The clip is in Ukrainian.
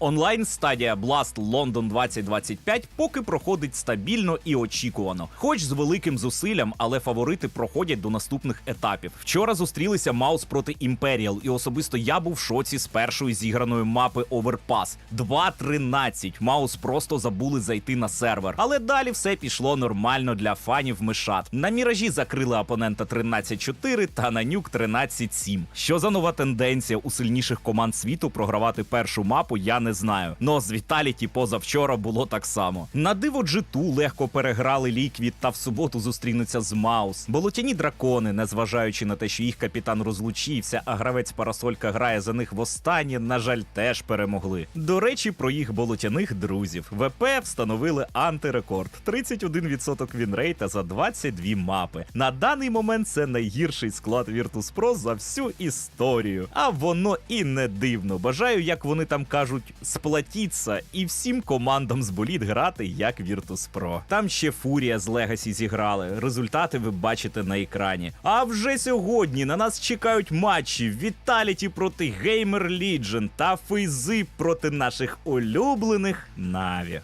Онлайн стадія Blast London 2025 поки проходить стабільно і очікувано, хоч з великим зусиллям, але фаворити проходять до наступних етапів. Вчора зустрілися Маус проти Imperial, і особисто я був в шоці з першої зіграної мапи Overpass. 2-13. Маус просто забули зайти на сервер. Але далі все пішло нормально для фанів мишат. На міражі закрили опонента 13-4 та на нюк 13-7. Що за нова тенденція у сильніших команд світу програвати першу мапу, я не знаю. Но з Віталіті позавчора було так само. На диво G2 легко переграли Ліквід та в суботу зустрінуться з Маус. Болотяні дракони, незважаючи на те, що їх капітан розлучився, а гравець Парасолька грає за них востаннє, на жаль, теж перемогли. До речі, про їх болотяних друзів. ВП встановили антирекорд 31% вінрейта за 22 мапи. На даний момент це найгірший склад Virtus.pro за всю історію. А воно і не дивно. Бажаю, як вони там кажуть, сплатіться і всім командам з боліт грати як Virtus.pro. Там ще Фурія з Легасі зіграли. Результати ви бачите на екрані. А вже сьогодні на нас чекають матчі Віталіті проти Gamer Legion та Фейзи проти наших улюблених Наві.